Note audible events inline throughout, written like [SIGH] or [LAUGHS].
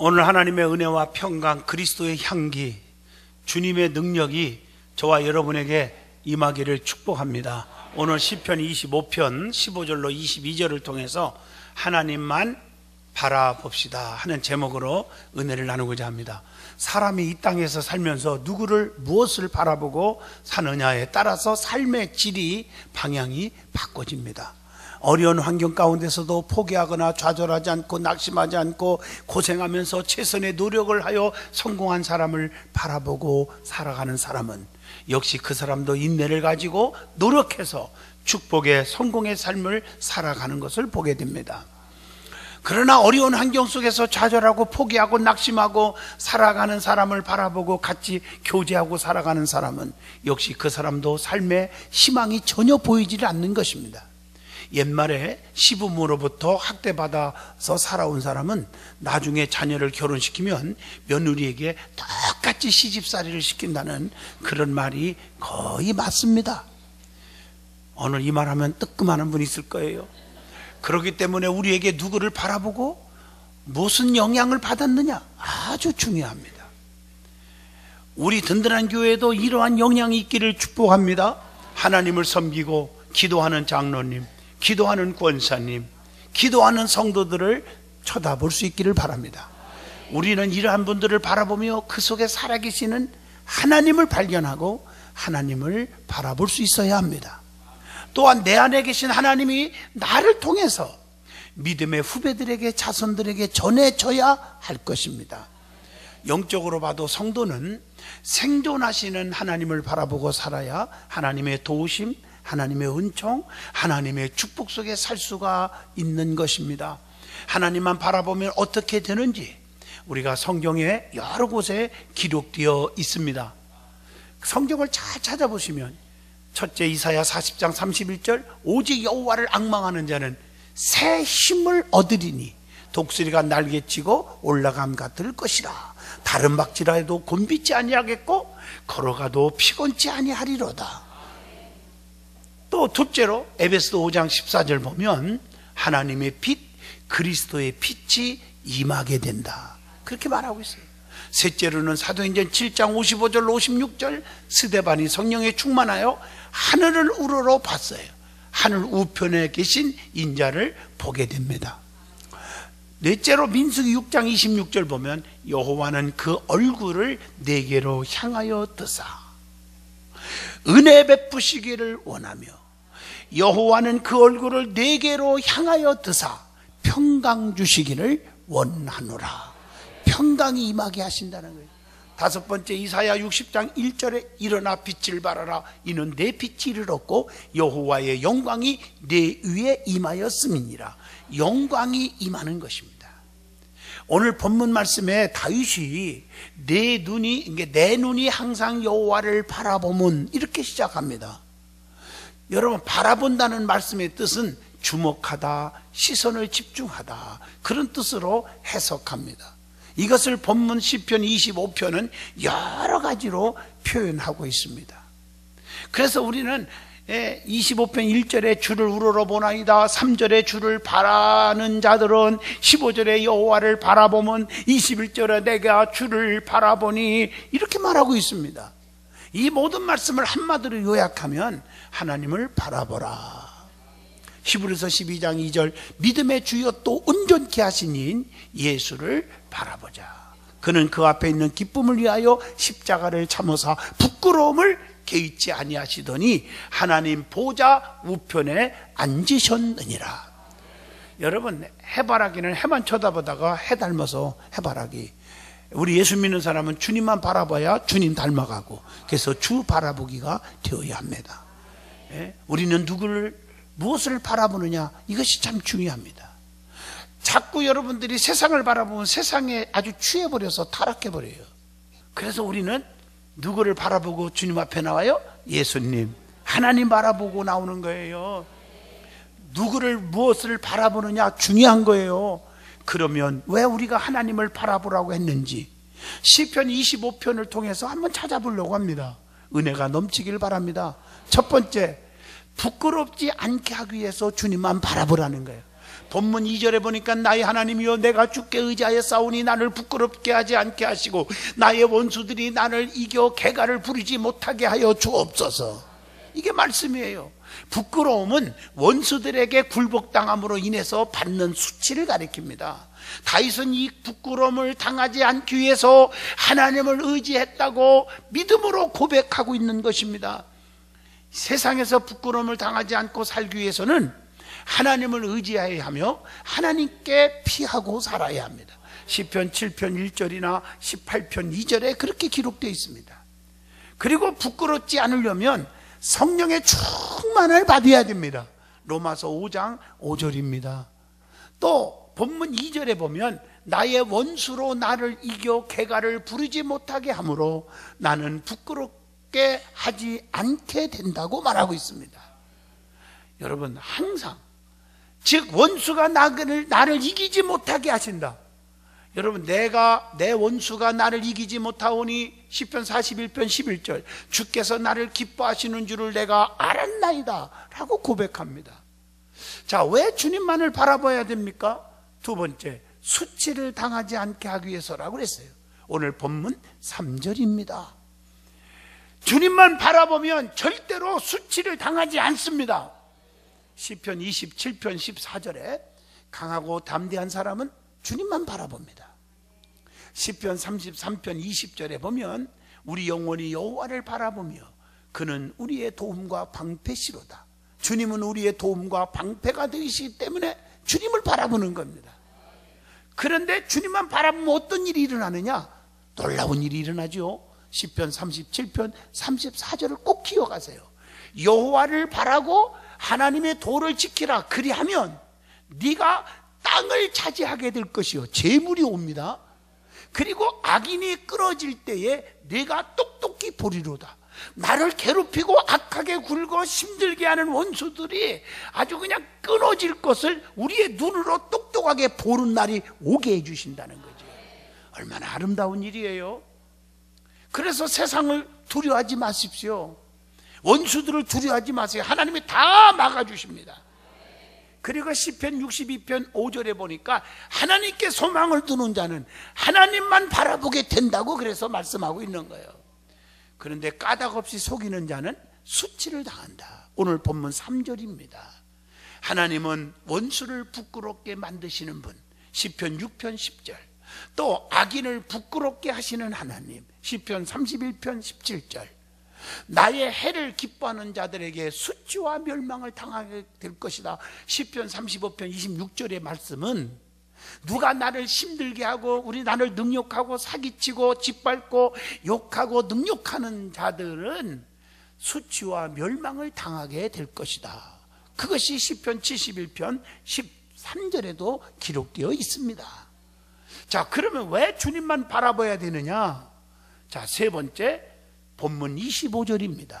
오늘 하나님의 은혜와 평강, 그리스도의 향기, 주님의 능력이 저와 여러분에게 임하기를 축복합니다. 오늘 시편 25편 15절로 22절을 통해서 하나님만 바라봅시다 하는 제목으로 은혜를 나누고자 합니다. 사람이 이 땅에서 살면서 누구를 무엇을 바라보고 사느냐에 따라서 삶의 질이 방향이 바꿔집니다. 어려운 환경 가운데서도 포기하거나 좌절하지 않고 낙심하지 않고 고생하면서 최선의 노력을 하여 성공한 사람을 바라보고 살아가는 사람은 역시 그 사람도 인내를 가지고 노력해서 축복의 성공의 삶을 살아가는 것을 보게 됩니다. 그러나 어려운 환경 속에서 좌절하고 포기하고 낙심하고 살아가는 사람을 바라보고 같이 교제하고 살아가는 사람은 역시 그 사람도 삶에 희망이 전혀 보이지 않는 것입니다. 옛말에 시부모로부터 학대받아서 살아온 사람은 나중에 자녀를 결혼시키면 며느리에게 똑같이 시집살이를 시킨다는 그런 말이 거의 맞습니다. 오늘 이 말하면 뜨끔하는 분 있을 거예요. 그렇기 때문에 우리에게 누구를 바라보고 무슨 영향을 받았느냐 아주 중요합니다. 우리 든든한 교회도 이러한 영향이 있기를 축복합니다. 하나님을 섬기고 기도하는 장로님, 기도하는 권사님, 기도하는 성도들을 쳐다볼 수 있기를 바랍니다. 우리는 이러한 분들을 바라보며 그 속에 살아계시는 하나님을 발견하고 하나님을 바라볼 수 있어야 합니다. 또한 내 안에 계신 하나님이 나를 통해서 믿음의 후배들에게 자손들에게 전해져야 할 것입니다. 영적으로 봐도 성도는 생존하시는 하나님을 바라보고 살아야 하나님의 도우심, 하나님의 은총, 하나님의 축복 속에 살 수가 있는 것입니다. 하나님만 바라보면 어떻게 되는지 우리가 성경에 여러 곳에 기록되어 있습니다. 성경을 잘 찾아보시면 첫째 이사야 40장 31절 오직 여호와를 악망하는 자는 새 힘을 얻으리니 독수리가 날개치고 올라감 같을 것이라 다른 박지라도 곤비지 아니하겠고 걸어가도 피곤치 아니하리로다 또 둘째로 에베스도 5장 14절 보면 하나님의 빛 그리스도의 빛이 임하게 된다. 그렇게 말하고 있어요. 셋째로는 사도행전 7장 55절 56절 스데반이 성령에 충만하여 하늘을 우러러 봤어요. 하늘 우편에 계신 인자를 보게 됩니다. 넷째로 민수기 6장 26절 보면 여호와는 그 얼굴을 내게로 향하여 드사. 은혜 베푸시기를 원하며 여호와는 그 얼굴을 내게로 향하여 드사 평강 주시기를 원하노라. 평강이 임하게 하신다는 거예요. 다섯 번째 이사야 60장 1절에 일어나 빛을 발하라. 이는 내 빛이 이르렀고 여호와의 영광이 내 위에 임하였음이니라. 영광이 임하는 것입니다. 오늘 본문 말씀에 다윗이 내 눈이 내 눈이 항상 여호와를 바라보면 이렇게 시작합니다 여러분 바라본다는 말씀의 뜻은 주목하다 시선을 집중하다. 그런 뜻으로 해석합니다. 이것을 본문 시편 25편은 여러 가지로 표현하고 있습니다. 그래서 우리는 25편 예, 1절에 주를 우러러 보나이다 3절에 주를 바라는 자들은 15절에 여호와를 바라보면 21절에 내가 주를 바라보니 이렇게 말하고 있습니다. 이 모든 말씀을 한마디로 요약하면 하나님을 바라보라. 히브리서 12장 2절 믿음의 주여 또 온전케 하신 인 예수를 바라보자. 그는 그 앞에 있는 기쁨을 위하여 십자가를 참으사 부끄러움을 개의치 아니하시더니 하나님 보좌 우편에 앉으셨느니라. 여러분 해바라기는 해만 쳐다보다가 해 닮아서 해바라기. 우리 예수 믿는 사람은 주님만 바라봐야 주님 닮아가고 그래서 주 바라보기가 되어야 합니다. 예? 우리는 누구를 무엇을 바라보느냐? 이것이 참 중요합니다. 자꾸 여러분들이 세상을 바라보면 세상에 아주 취해버려서 타락해버려요. 그래서 우리는 누구를 바라보고 주님 앞에 나와요? 예수님. 하나님 바라보고 나오는 거예요. 누구를 무엇을 바라보느냐? 중요한 거예요. 그러면 왜 우리가 하나님을 바라보라고 했는지 시편 25편을 통해서 한번 찾아보려고 합니다. 은혜가 넘치길 바랍니다 첫 번째 부끄럽지 않게 하기 위해서 주님만 바라보라는 거예요 본문 2절에 보니까 나의 하나님이여 내가 주께 의지하여 싸우니 나를 부끄럽게 하지 않게 하시고 나의 원수들이 나를 이겨 개가를 부리지 못하게 하여 주옵소서. 이게 말씀이에요. 부끄러움은 원수들에게 굴복당함으로 인해서 받는 수치를 가리킵니다. 다윗은 이 부끄러움을 당하지 않기 위해서 하나님을 의지했다고 믿음으로 고백하고 있는 것입니다. 세상에서 부끄러움을 당하지 않고 살기 위해서는 하나님을 의지해야 하며 하나님께 피하고 살아야 합니다. 10편 7편 1절이나 18편 2절에 그렇게 기록되어 있습니다. 그리고 부끄럽지 않으려면 성령의 충만을 받아야 됩니다. 로마서 5장 5절입니다. 또 본문 2절에 보면 나의 원수로 나를 이겨 개가를 부르지 못하게 하므로 나는 부끄럽 게 하지 않게 된다고 말하고 있습니다. 여러분 항상 즉 원수가 나를 나를 이기지 못하게 하신다. 여러분 내가 내 원수가 나를 이기지 못하오니 시편 41편 11절 주께서 나를 기뻐하시는 줄을 내가 알았나이다 라고 고백합니다. 자, 왜 주님만을 바라봐야 됩니까? 두 번째, 수치를 당하지 않게 하기 위해서라고 그랬어요. 오늘 본문 3절입니다. 주님만 바라보면 절대로 수치를 당하지 않습니다. 시편 27편 14절에 강하고 담대한 사람은 주님만 바라봅니다. 시편 33편 20절에 보면 우리 영혼이 여호와를 바라보며 그는 우리의 도움과 방패시로다. 주님은 우리의 도움과 방패가 되시기 때문에 주님을 바라보는 겁니다. 그런데 주님만 바라보면 어떤 일이 일어나느냐? 놀라운 일이 일어나죠. 시편 37편 34절을 꼭 기억하세요. 여호와를 바라고 하나님의 도를 지키라. 그리하면 네가 땅을 차지하게 될 것이요. 재물이 옵니다. 그리고 악인이 끊어질 때에 내가 똑똑히 보리로다. 나를 괴롭히고 악하게 굴고 힘들게 하는 원수들이 아주 그냥 끊어질 것을 우리의 눈으로 똑똑하게 보는 날이 오게 해주신다는 거죠. 얼마나 아름다운 일이에요. 그래서 세상을 두려워하지 마십시오. 원수들을 두려워하지 마세요. 하나님이 다 막아주십니다. 그리고 시편 62편 5절에 보니까 하나님께 소망을 두는 자는 하나님만 바라보게 된다고 그래서 말씀하고 있는 거예요. 그런데 까닭 없이 속이는 자는 수치를 당한다. 오늘 본문 3절입니다. 하나님은 원수를 부끄럽게 만드시는 분. 시편 6편 10절. 또 악인을 부끄럽게 하시는 하나님. 시편 31편 17절. 나의 해를 기뻐하는 자들에게 수치와 멸망을 당하게 될 것이다. 10편 35편 26절의 말씀은 누가 나를 힘들게 하고 우리 나를 능욕하고 사기치고 짓밟고 욕하고 능욕하는 자들은 수치와 멸망을 당하게 될 것이다. 그것이 10편 71편 13절에도 기록되어 있습니다. 자, 그러면 왜 주님만 바라봐야 되느냐? 자, 세 번째, 본문 25절입니다.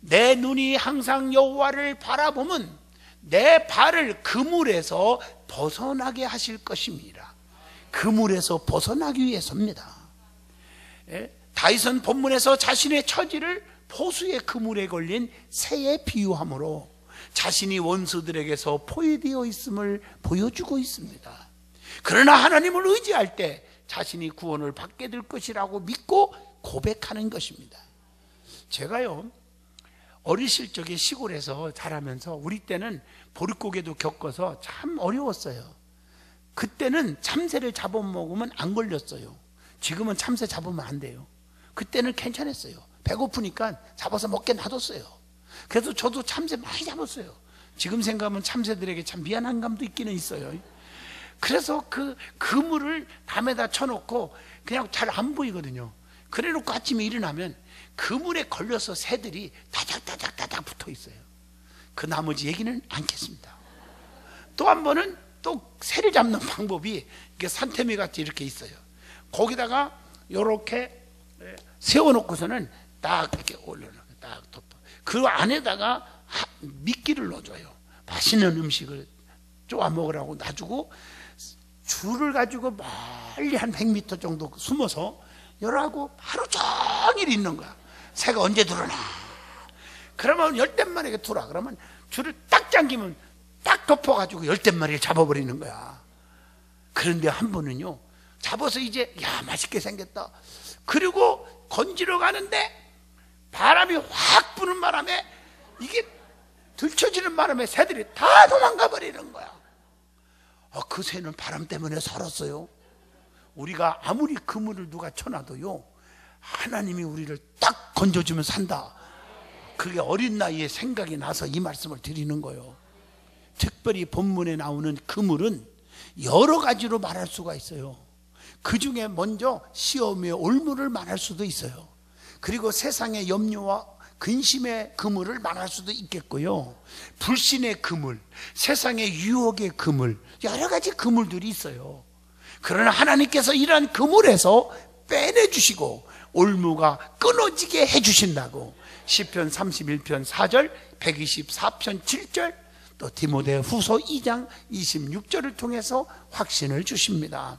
내 눈이 항상 여호와를 바라보면 내 발을 그물에서 벗어나게 하실 것입니다. 그물에서 벗어나기 위해서입니다. 예? 다윗은 본문에서 자신의 처지를 포수의 그물에 걸린 새에 비유함으로 자신이 원수들에게서 포위되어 있음을 보여주고 있습니다. 그러나 하나님을 의지할 때 자신이 구원을 받게 될 것이라고 믿고 고백하는 것입니다. 제가요, 어리실 적에 시골에서 자라면서 우리 때는 보릿고개도 겪어서 참 어려웠어요. 그때는 참새를 잡아먹으면 안 걸렸어요. 지금은 참새 잡으면 안 돼요. 그때는 괜찮았어요. 배고프니까 잡아서 먹게 놔뒀어요. 그래서 저도 참새 많이 잡았어요. 지금 생각하면 참새들에게 참 미안한 감도 있기는 있어요. 그래서 그 그물을 담에다 쳐놓고 그냥 잘 안 보이거든요. 그래 놓고 아침에 일어나면 그물에 걸려서 새들이 다닥다닥다닥 붙어 있어요. 그 나머지 얘기는 않겠습니다. 또 한 번은 또 새를 잡는 [LAUGHS] 방법이 이게 산태미 같이 이렇게 있어요. 거기다가 이렇게 세워놓고서는 딱 이렇게 올려놓고 딱 덮어. 그 안에다가 미끼를 넣어줘요. 맛있는 음식을 쪼아 먹으라고 놔주고 줄을 가지고 멀리 한 100m 정도 숨어서 열하고 하루 종일 있는 거야. 새가 언제 들어나? 그러면 열댓 만에 들어와. 그러면 줄을 딱 잠기면 딱 덮어가지고 열댓 마리를 잡아버리는 거야. 그런데 한 분은요, 잡아서 이제, 야, 맛있게 생겼다. 그리고 건지러 가는데 바람이 확 부는 바람에 이게 들쳐지는 바람에 새들이 다 도망가 버리는 거야. 아, 그 새는 바람 때문에 살았어요. 우리가 아무리 그물을 누가 쳐놔도요, 하나님이 우리를 딱 건져주면 산다. 그게 어린 나이에 생각이 나서 이 말씀을 드리는 거예요. 특별히 본문에 나오는 그물은 여러 가지로 말할 수가 있어요. 그 중에 먼저 시험의 올무를 말할 수도 있어요. 그리고 세상의 염려와 근심의 그물을 말할 수도 있겠고요. 불신의 그물, 세상의 유혹의 그물, 여러 가지 그물들이 있어요. 그러나 하나님께서 이러한 그물에서 빼내주시고 올무가 끊어지게 해주신다고 10편 31편 4절 124편 7절 또 디모데 후서 2장 26절을 통해서 확신을 주십니다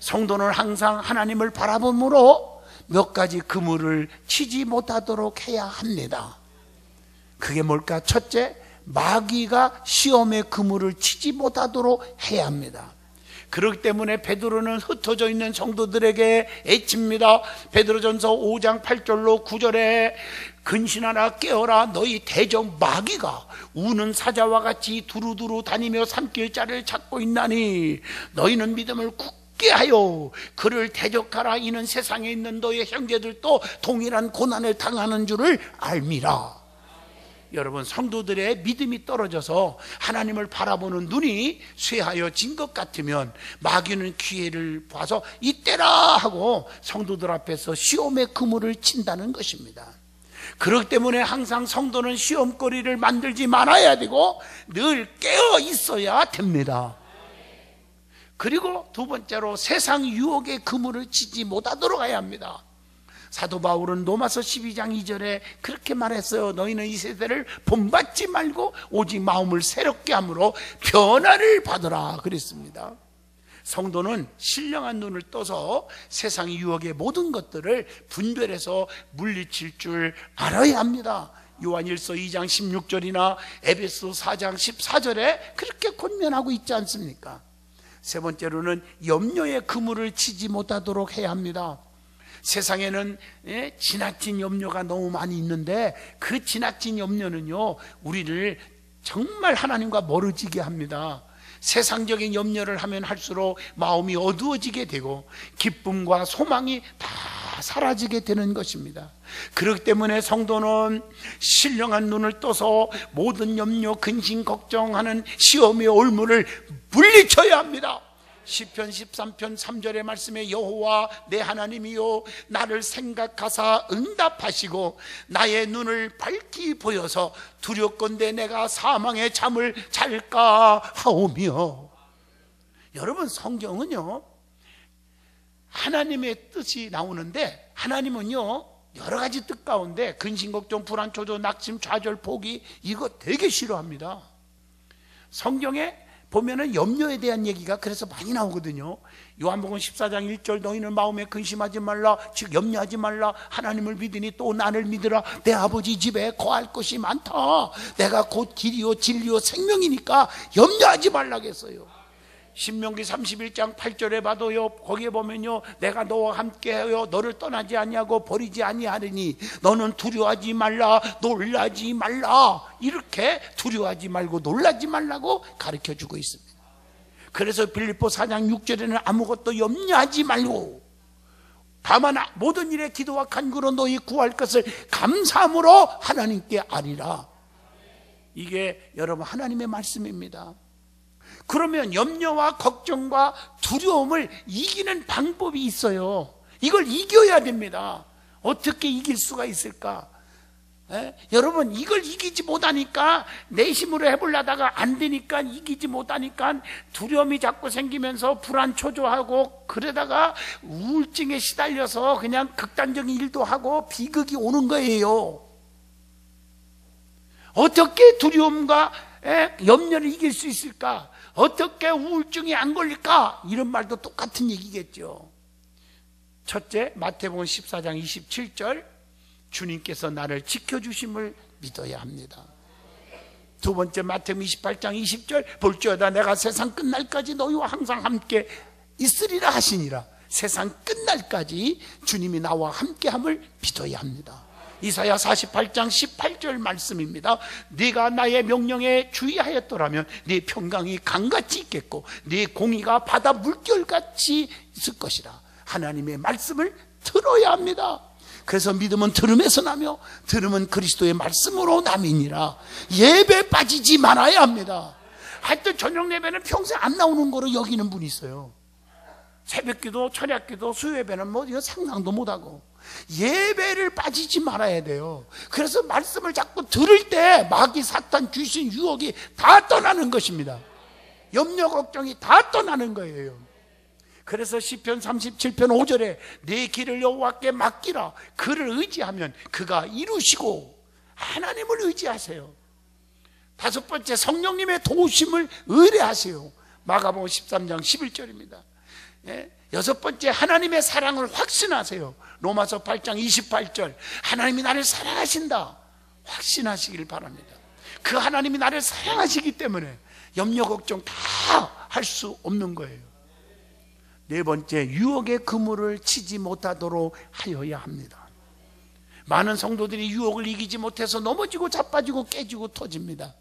성도는 항상 하나님을 바라봄으로 몇 가지 그물을 치지 못하도록 해야 합니다 그게 뭘까? 첫째, 마귀가 시험의 그물을 치지 못하도록 해야 합니다 그렇기 때문에 베드로는 흩어져 있는 성도들에게 애칩니다. 베드로전서 5장 8절로 9절에 근신하라 깨어라 너희 대적 마귀가 우는 사자와 같이 두루두루 다니며 삼킬 자를 찾고 있나니 너희는 믿음을 굳게 하여 그를 대적하라 이는 세상에 있는 너희 형제들도 동일한 고난을 당하는 줄을 알미라 여러분 성도들의 믿음이 떨어져서 하나님을 바라보는 눈이 쇠하여진 것 같으면 마귀는 기회를 봐서 이때라 하고 성도들 앞에서 시험의 그물을 친다는 것입니다. 그렇기 때문에 항상 성도는 시험거리를 만들지 말아야 되고 늘 깨어 있어야 됩니다. 그리고 두 번째로 세상 유혹의 그물을 치지 못하도록 해야 합니다. 사도 바울은 로마서 12장 2절에 그렇게 말했어요. 너희는 이 세대를 본받지 말고 오직 마음을 새롭게 함으로 변화를 받으라 그랬습니다. 성도는 신령한 눈을 떠서 세상 유혹의 모든 것들을 분별해서 물리칠 줄 알아야 합니다. 요한일서 2장 16절이나 에베소 4장 14절에 그렇게 권면하고 있지 않습니까? 세 번째로는 염려의 그물을 치지 못하도록 해야 합니다. 세상에는 예, 지나친 염려가 너무 많이 있는데 그 지나친 염려는요 우리를 정말 하나님과 멀어지게 합니다. 세상적인 염려를 하면 할수록 마음이 어두워지게 되고 기쁨과 소망이 다 사라지게 되는 것입니다. 그렇기 때문에 성도는 신령한 눈을 떠서 모든 염려, 근심, 걱정하는 시험의 올무를 물리쳐야 합니다. 시편 13편 3절의 말씀에 여호와 내 하나님이요 나를 생각하사 응답하시고 나의 눈을 밝히 보여서 두렵건대 내가 사망의 잠을 잘까 하오며 여러분 성경은요 하나님의 뜻이 나오는데 하나님은요 여러 가지 뜻 가운데 근심 걱정 불안 초조 낙심 좌절 포기 이거 되게 싫어합니다 성경에 보면은 염려에 대한 얘기가 그래서 많이 나오거든요. 요한복음 14장 1절 너희는 마음에 근심하지 말라 즉 염려하지 말라 하나님을 믿으니 또 나를 믿으라 내 아버지 집에 거할 것이 많다. 내가 곧 길이요 진리요 생명이니까 염려하지 말라겠어요. 신명기 31장 8절에 봐도요 거기에 보면요 내가 너와 함께하여 너를 떠나지 아니하고 버리지 아니하리니 너는 두려워하지 말라 놀라지 말라. 이렇게 두려워하지 말고 놀라지 말라고 가르쳐 주고 있습니다. 그래서 빌립보 4장 6절에는 아무것도 염려하지 말고 다만 모든 일에 기도와 간구로 너희 구할 것을 감사함으로 하나님께 아리라. 이게 여러분 하나님의 말씀입니다 그러면 염려와 걱정과 두려움을 이기는 방법이 있어요. 이걸 이겨야 됩니다. 어떻게 이길 수가 있을까? 에? 여러분 이걸 이기지 못하니까 내 힘으로 해보려다가 안 되니까 이기지 못하니까 두려움이 자꾸 생기면서 불안 초조하고 그러다가 우울증에 시달려서 그냥 극단적인 일도 하고 비극이 오는 거예요. 어떻게 두려움과 염려를 이길 수 있을까? 어떻게 우울증이 안 걸릴까? 이런 말도 똑같은 얘기겠죠. 첫째, 마태복음 14장 27절 주님께서 나를 지켜주심을 믿어야 합니다. 두 번째 마태복음 28장 20절 볼지어다 내가 세상 끝날까지 너희와 항상 함께 있으리라 하시니라 세상 끝날까지 주님이 나와 함께함을 믿어야 합니다 이사야 48장 18절 말씀입니다. 네가 나의 명령에 주의하였더라면 네 평강이 강같이 있겠고 네 공의가 바다 물결같이 있을 것이라. 하나님의 말씀을 들어야 합니다. 그래서 믿음은 들음에서 나며 들음은 그리스도의 말씀으로 남이니라. 예배 빠지지 말아야 합니다. 하여튼 저녁 예배는 평생 안 나오는 거로 여기는 분이 있어요 새벽기도 철야기도 수요예배는 뭐 이거 상상도 못하고 예배를 빠지지 말아야 돼요. 그래서 말씀을 자꾸 들을 때 마귀 사탄 귀신 유혹이 다 떠나는 것입니다. 염려 걱정이 다 떠나는 거예요. 그래서 시편 37편 5절에 내 길을 여호와께 맡기라. 그를 의지하면 그가 이루시고 하나님을 의지하세요. 다섯 번째 성령님의 도우심을 의뢰하세요. 마가복음 13장 11절입니다. 예? 여섯 번째 하나님의 사랑을 확신하세요. 로마서 8장 28절. 하나님이 나를 사랑하신다. 확신하시길 바랍니다. 그 하나님이 나를 사랑하시기 때문에 염려 걱정 다 할 수 없는 거예요. 네 번째 유혹의 그물을 치지 못하도록 하여야 합니다. 많은 성도들이 유혹을 이기지 못해서 넘어지고 자빠지고 깨지고 터집니다.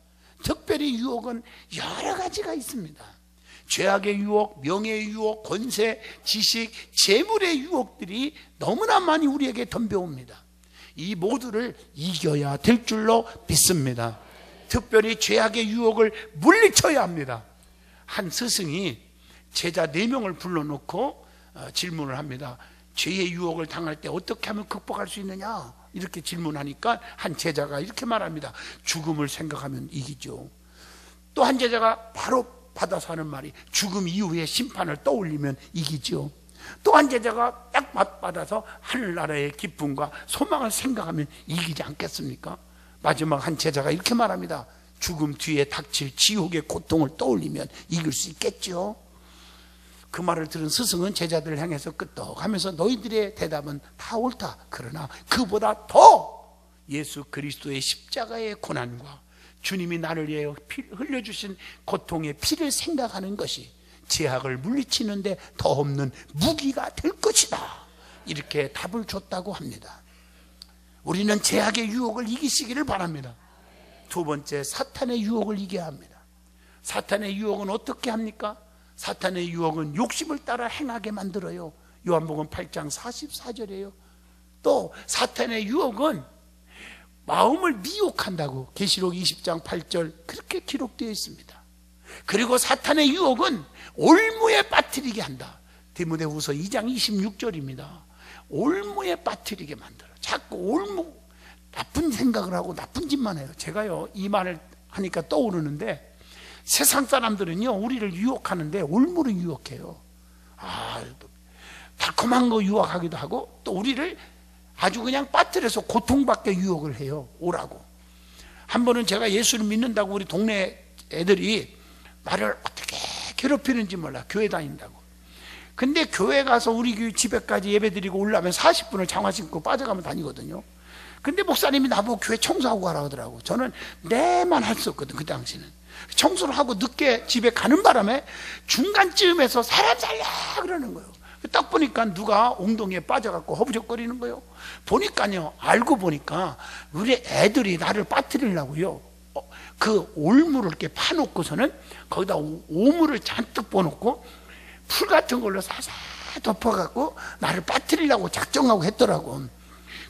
특별히 유혹은 여러 가지가 있습니다 죄악의 유혹, 명예의 유혹, 권세, 지식, 재물의 유혹들이 너무나 많이 우리에게 덤벼옵니다. 이 모두를 이겨야 될 줄로 믿습니다. 특별히 죄악의 유혹을 물리쳐야 합니다. 한 스승이 제자 네 명을 불러놓고 어, 질문을 합니다. 죄의 유혹을 당할 때 어떻게 하면 극복할 수 있느냐? 이렇게 질문하니까 한 제자가 이렇게 말합니다. 죽음을 생각하면 이기죠. 또 한 제자가 바로 받아서 하는 말이 죽음 이후의 심판을 떠올리면 이기죠. 또한 제자가 딱 맞받아서 하늘나라의 기쁨과 소망을 생각하면 이기지 않겠습니까? 마지막 한 제자가 이렇게 말합니다. 죽음 뒤에 닥칠 지옥의 고통을 떠올리면 이길 수 있겠죠. 그 말을 들은 스승은 제자들을 향해서 끄떡하면서 너희들의 대답은 다 옳다. 그러나 그보다 더 예수 그리스도의 십자가의 고난과 주님이 나를 위해 흘려주신 고통의 피를 생각하는 것이 제약을 물리치는데 더 없는 무기가 될 것이다. 이렇게 답을 줬다고 합니다. 우리는 제약의 유혹을 이기시기를 바랍니다. 두 번째, 사탄의 유혹을 이겨야 합니다. 사탄의 유혹은 어떻게 합니까? 사탄의 유혹은 욕심을 따라 행하게 만들어요. 요한복음 8장 44절이에요. 또 사탄의 유혹은 마음을 미혹한다고 계시록 20장 8절 그렇게 기록되어 있습니다. 그리고 사탄의 유혹은 올무에 빠뜨리게 한다. 디모데후서 2장 26절입니다. 올무에 빠뜨리게 만들어. 자꾸 올무 나쁜 생각을 하고 나쁜 짓만 해요. 제가요 이 말을 하니까 떠오르는데 세상 사람들은요 우리를 유혹하는데 올무를 유혹해요. 아 달콤한 거 유혹하기도 하고 또 우리를 아주 그냥 빠뜨려서 고통받게 유혹을 해요. 오라고. 한 번은 제가 예수를 믿는다고 우리 동네 애들이 나를 어떻게 괴롭히는지 몰라. 교회 다닌다고. 근데 교회 가서 우리 집에까지 예배 드리고 올라면 40분을 장화 신고 빠져가면 다니거든요. 근데 목사님이 나보고 교회 청소하고 가라 하더라고. 저는 내만 할 수 없거든, 그 당시는. 청소를 하고 늦게 집에 가는 바람에 중간쯤에서 사람 살려! 그러는 거예요. 딱 보니까 누가 엉덩이에 빠져갖고 허부적거리는 거예요. 보니까요, 알고 보니까 우리 애들이 나를 빠뜨리려고요. 어, 그 올물을 이렇게 파놓고서는 거기다 오물을 잔뜩 퍼놓고 풀 같은 걸로 사사 덮어갖고 나를 빠뜨리려고 작정하고 했더라고.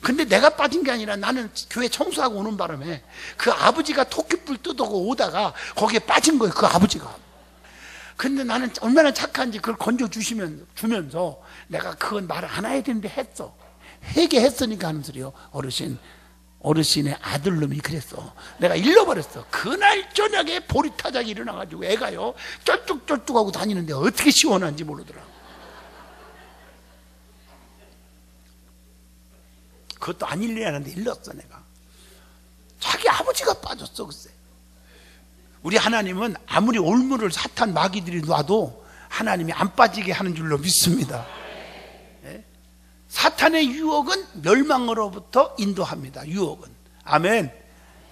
근데 내가 빠진 게 아니라 나는 교회 청소하고 오는 바람에 그 아버지가 토끼불 뜯어고 오다가 거기에 빠진 거예요. 그 아버지가. 근데 나는 얼마나 착한지 그걸 건져 주시면 주면서 내가 그건 말을 안 해야 되는데 했어. 회개했으니까 하는 소리요. 어르신 어르신의 아들놈이 그랬어. 내가 잃어버렸어. 그날 저녁에 보리타작이 일어나가지고 애가요 쩔뚝쩔뚝하고 다니는데 어떻게 시원한지 모르더라. 그것도 안 일려야 하는데 일렀어 내가. 자기 아버지가 빠졌어 글쎄. 우리 하나님은 아무리 올무를 사탄 마귀들이 놔도 하나님이 안 빠지게 하는 줄로 믿습니다. 예? 사탄의 유혹은 멸망으로부터 인도합니다. 유혹은. 아멘.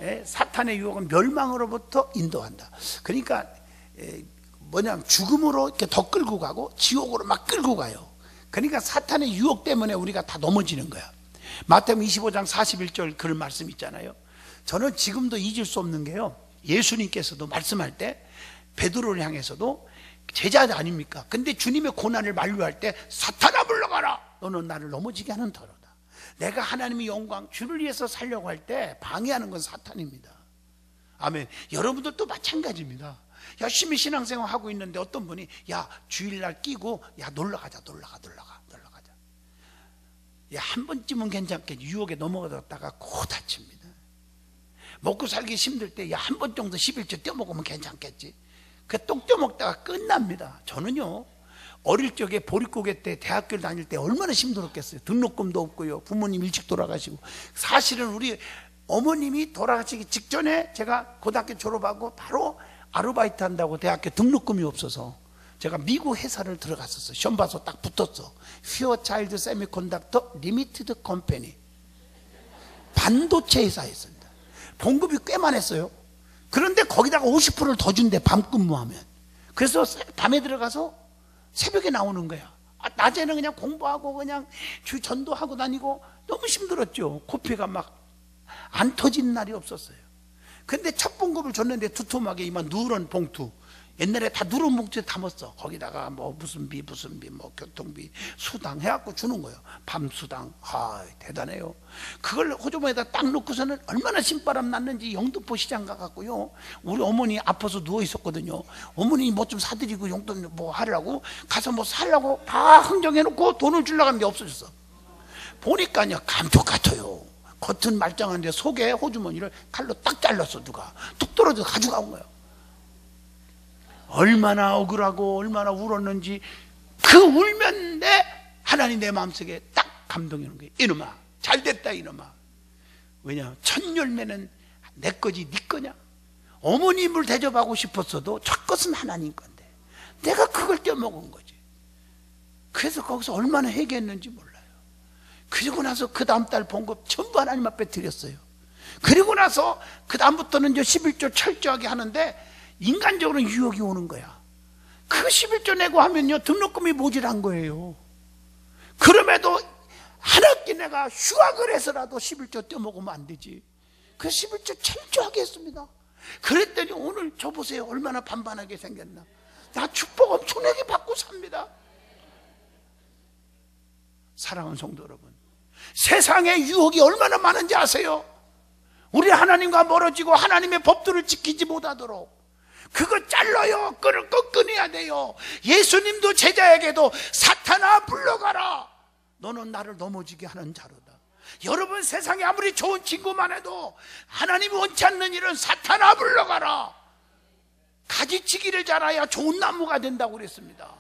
예, 사탄의 유혹은 멸망으로부터 인도한다. 그러니까 예, 뭐냐 죽음으로 이렇게 더 끌고 가고 지옥으로 막 끌고 가요. 그러니까 사탄의 유혹 때문에 우리가 다 넘어지는 거야. 마태복음 25장 41절 그런 말씀 있잖아요. 저는 지금도 잊을 수 없는 게요. 예수님께서도 말씀할 때 베드로를 향해서도 제자 아닙니까? 근데 주님의 고난을 만류할 때 사탄아 물러가라. 너는 나를 넘어지게 하는 터로다. 내가 하나님의 영광 주를 위해서 살려고 할 때 방해하는 건 사탄입니다. 아멘. 여러분들도 마찬가지입니다. 열심히 신앙생활 하고 있는데 어떤 분이 야 주일날 끼고 야 놀러 가자 놀러 가 놀러 가 놀러 가자. 야한 번쯤은 괜찮겠지 유혹에 넘어갔다가 고 다칩니다. 먹고 살기 힘들 때 야 한 번 정도 11조 떼먹으면 괜찮겠지. 그 똥 떼먹다가 끝납니다. 저는요 어릴 적에 보릿고개 때 대학교를 다닐 때 얼마나 힘들었겠어요. 등록금도 없고요. 부모님 일찍 돌아가시고 사실은 우리 어머님이 돌아가시기 직전에 제가 고등학교 졸업하고 바로 아르바이트 한다고 대학교 등록금이 없어서 제가 미국 회사를 들어갔었어. 시험 봐서 딱 붙었어. 휘어 차일드 세미콘덕터 리미티드 컴퍼니. 반도체 회사였습니다. 봉급이 꽤만 했어요. 그런데 거기다가 50%를 더 준대, 밤 근무하면. 그래서 밤에 들어가서 새벽에 나오는 거야. 아, 낮에는 그냥 공부하고 그냥 주 전도하고 다니고 너무 힘들었죠. 코피가 막 안 터진 날이 없었어요. 근데 첫 봉급을 줬는데 두툼하게 이만 누런 봉투. 옛날에 다 누런 봉투에 담았어. 거기다가 뭐 무슨 비, 무슨 비, 뭐 교통비, 수당 해갖고 주는 거예요. 밤 수당. 아, 대단해요. 그걸 호주머니에다 딱 놓고서는 얼마나 신바람 났는지 영등포 시장 가갖고요. 우리 어머니 아파서 누워 있었거든요. 어머니 뭐 좀 사드리고 용돈 뭐 하려고 가서 뭐 살라고 다 흥정해놓고 돈을 주려고 하는데 없어졌어. 보니까요, 감쪽 같아요. 겉은 말짱한데 속에 호주머니를 칼로 딱 잘랐어 누가 뚝 떨어져 가져가온 거예요 얼마나 억울하고 얼마나 울었는지 그 울면 내 하나님 내 마음속에 딱 감동이 오는 거예요. 이놈아 잘됐다 이놈아. 왜냐 첫 열매는 내 거지 네 거냐? 어머님을 대접하고 싶었어도 첫 것은 하나님 건데 내가 그걸 떼먹은 거지. 그래서 거기서 얼마나 회개했는지 몰라 그리고 나서 그 다음 달 봉급 전부 하나님 앞에 드렸어요. 그리고 나서 그 다음부터는 이제 11조 철저하게 하는데 인간적으로 유혹이 오는 거야. 그 11조 내고 하면요 등록금이 모질한 거예요. 그럼에도 한 학기 내가 휴학을 해서라도 11조 떼먹으면 안 되지. 그 11조 철저하게 했습니다. 그랬더니 오늘 저 보세요. 얼마나 반반하게 생겼나. 나 축복 엄청나게 받고 삽니다. 사랑하는 성도 여러분. 세상에 유혹이 얼마나 많은지 아세요? 우리 하나님과 멀어지고 하나님의 법도를 지키지 못하도록 그거 잘라요. 끈을 꼭 끊어야 돼요. 예수님도 제자에게도 사탄아 불러가라. 너는 나를 넘어지게 하는 자로다. 여러분 세상에 아무리 좋은 친구만 해도 하나님이 원치 않는 일은 사탄아 불러가라. 가지치기를 잘해야 좋은 나무가 된다고 그랬습니다.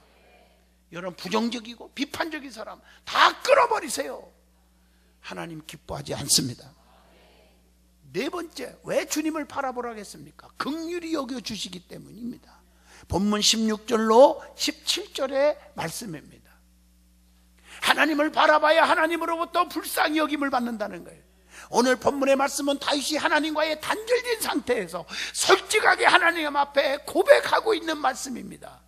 여러분 부정적이고 비판적인 사람 다 끌어버리세요. 하나님 기뻐하지 않습니다. 네 번째, 왜 주님을 바라보라 하겠습니까? 극률이 여겨 주시기 때문입니다. 본문 16절로 17절의 말씀입니다. 하나님을 바라봐야 하나님으로부터 불쌍히 여김을 받는다는 거예요. 오늘 본문의 말씀은 다윗이 하나님과의 단절된 상태에서 솔직하게 하나님 앞에 고백하고 있는 말씀입니다.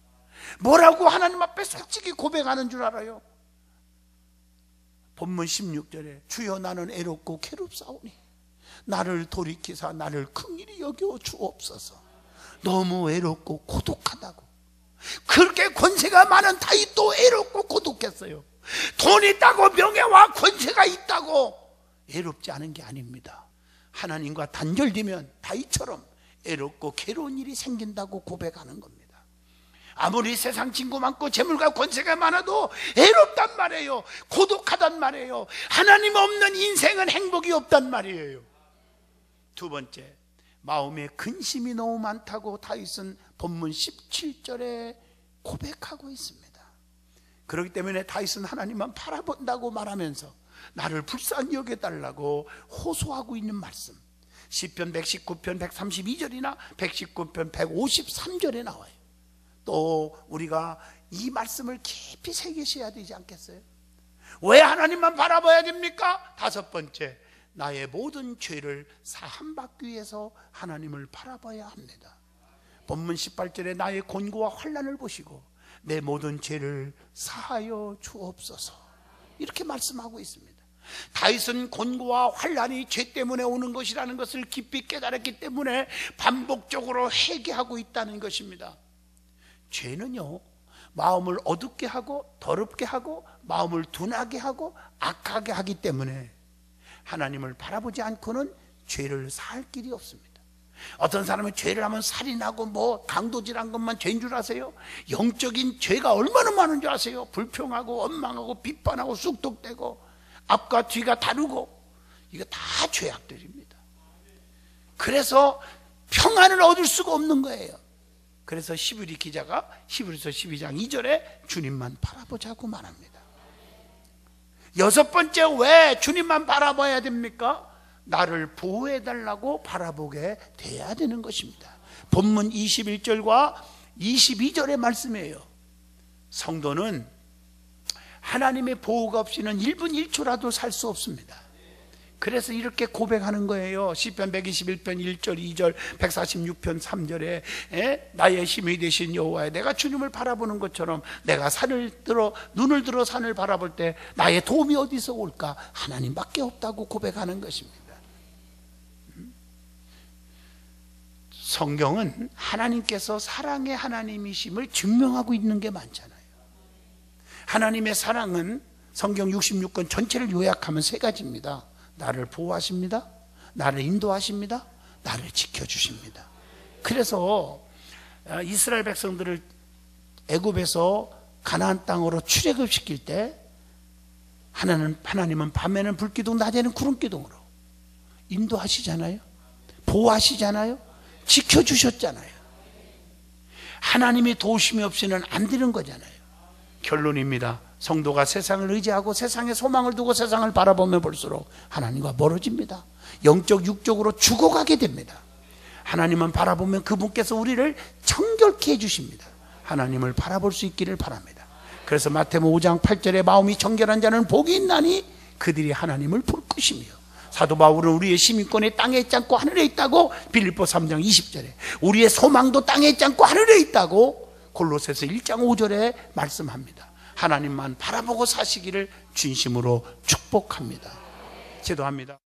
뭐라고 하나님 앞에 솔직히 고백하는 줄 알아요? 본문 16절에 주여 나는 애롭고 괴롭사오니 나를 돌이키사 나를 긍일히 여겨 주옵소서 너무 외롭고 고독하다고 그렇게 권세가 많은 다윗도 애롭고 고독했어요 돈 있다고 명예와 권세가 있다고 애롭지 않은 게 아닙니다 하나님과 단절되면 다윗처럼 애롭고 괴로운 일이 생긴다고 고백하는 겁니다 아무리 세상 친구 많고 재물과 권세가 많아도 애롭단 말이에요. 고독하단 말이에요. 하나님 없는 인생은 행복이 없단 말이에요. 두 번째, 마음에 근심이 너무 많다고 다윗은 본문 17절에 고백하고 있습니다. 그렇기 때문에 다윗은 하나님만 바라본다고 말하면서 나를 불쌍히 여겨달라고 호소하고 있는 말씀. 시편 119편 132절이나 119편 153절에 나와요. 또 우리가 이 말씀을 깊이 새기셔야 되지 않겠어요? 왜 하나님만 바라봐야 됩니까? 다섯 번째, 나의 모든 죄를 사함 받기 위해서 하나님을 바라봐야 합니다. 본문 18절에 나의 곤고와 환란을 보시고 내 모든 죄를 사하여 주옵소서. 이렇게 말씀하고 있습니다. 다윗은 곤고와 환란이 죄 때문에 오는 것이라는 것을 깊이 깨달았기 때문에 반복적으로 회개하고 있다는 것입니다. 죄는요, 마음을 어둡게 하고 더럽게 하고 마음을 둔하게 하고 악하게 하기 때문에 하나님을 바라보지 않고는 죄를 살 길이 없습니다. 어떤 사람은 죄를 하면 살인하고 뭐 강도질한 것만 죄인 줄 아세요? 영적인 죄가 얼마나 많은 줄 아세요? 불평하고 원망하고 비판하고 쑥덕대고 앞과 뒤가 다르고 이거 다 죄악들입니다. 그래서 평안을 얻을 수가 없는 거예요. 그래서 시브리 기자가 시브리서 12장 2절에 주님만 바라보자고 말합니다. 여섯 번째 왜 주님만 바라봐야 됩니까? 나를 보호해 달라고 바라보게 돼야 되는 것입니다. 본문 21절과 22절의 말씀이에요. 성도는 하나님의 보호가 없이는 1분 1초라도 살 수 없습니다. 그래서 이렇게 고백하는 거예요. 시편 121편 1절, 2절, 146편 3절에 에? 나의 힘이 되신 여호와여 내가 주님을 바라보는 것처럼 내가 산을 들어 눈을 들어 산을 바라볼 때 나의 도움이 어디서 올까? 하나님밖에 없다고 고백하는 것입니다. 성경은 하나님께서 사랑의 하나님이심을 증명하고 있는 게 많잖아요. 하나님의 사랑은 성경 66권 전체를 요약하면 세 가지입니다. 나를 보호하십니다. 나를 인도하십니다. 나를 지켜주십니다. 그래서 어, 이스라엘 백성들을 애굽에서 가나안 땅으로 출애굽 시킬 때 하나는 하나님은 밤에는 불기둥 낮에는 구름 기둥으로 인도하시잖아요. 보호하시잖아요. 지켜주셨잖아요. 하나님의 도우심이 없이는 안 되는 거잖아요. 결론입니다. 성도가 세상을 의지하고 세상에 소망을 두고 세상을 바라보면 볼수록 하나님과 멀어집니다. 영적, 육적으로 죽어가게 됩니다. 하나님은 바라보면 그분께서 우리를 청결케 해 주십니다. 하나님을 바라볼 수 있기를 바랍니다. 그래서 마태복음 5장 8절에 마음이 청결한 자는 복이 있나니 그들이 하나님을 볼 것이며 사도 바울은 우리의 시민권이 땅에 있지 않고 하늘에 있다고 빌립보 3장 20절에 우리의 소망도 땅에 있지 않고 하늘에 있다고 골로새서 1장 5절에 말씀합니다. 하나님만 바라보고 사시기를 진심으로 축복합니다. 기도합니다.